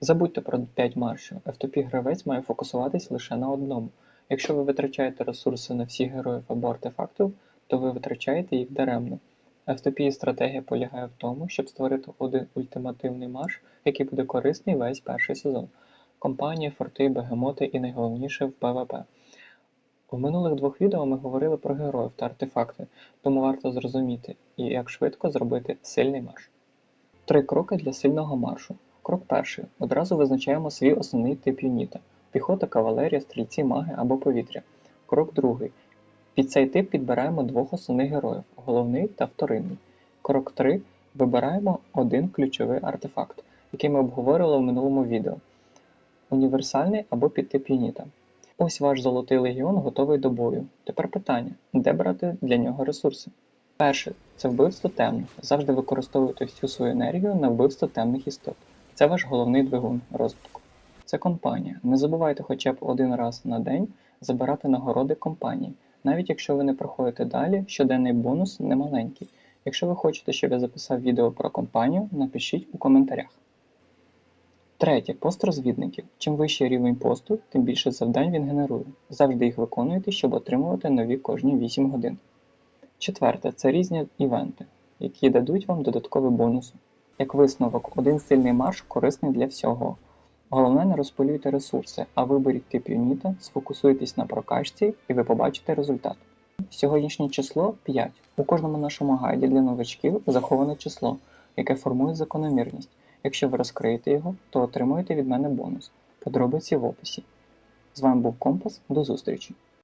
Забудьте про 5 маршів. FTP гравець має фокусуватись лише на одному. Якщо ви витрачаєте ресурси на всіх героїв або артефактів, то ви витрачаєте їх даремно. FTP стратегія полягає в тому, щоб створити один ультимативний марш, який буде корисний весь перший сезон. Компанії, форти, бегемоти і найголовніше в PvP. У минулих двох відео ми говорили про героїв та артефакти, тому варто зрозуміти, як швидко зробити сильний марш. Три кроки для сильного маршу. Крок перший. Одразу визначаємо свій основний тип юніта: піхота, кавалерія, стрільці, маги або повітря. Крок другий. Під цей тип підбираємо двох основних героїв головний та вторинний. Крок 3. Вибираємо один ключовий артефакт, який ми обговорювали в минулому відео. Універсальний або підтип юніта. Ось ваш золотий легіон готовий до бою. Тепер питання: де брати для нього ресурси? Перше це вбивство темних. Завжди використовуйте всю свою енергію на вбивство темних істот. Це ваш головний двигун розвитку. Це компанія. Не забувайте хоча б один раз на день забирати нагороди компанії. Навіть якщо ви не проходите далі, щоденний бонус не маленький. Якщо ви хочете, щоб я записав відео про компанію, напишіть у коментарях. Третє пост розвідників. Чим вищий рівень посту, тим більше завдань він генерує. Завжди їх виконуйте, щоб отримувати нові кожні 8 годин. Четверте це різні івенти, які дадуть вам додаткові бонуси. Як висновок, один сильний марш корисний для всього. Головне не розпилюйте ресурси, а виберіть тип юніта, сфокусуйтесь на прокачці і ви побачите результат. Сьогоднішнє число 5. У кожному нашому гайді для новачків заховане число, яке формує закономірність. Якщо ви розкриєте його, то отримуєте від мене бонус. Подробиці в описі. З вами був Компас, до зустрічі!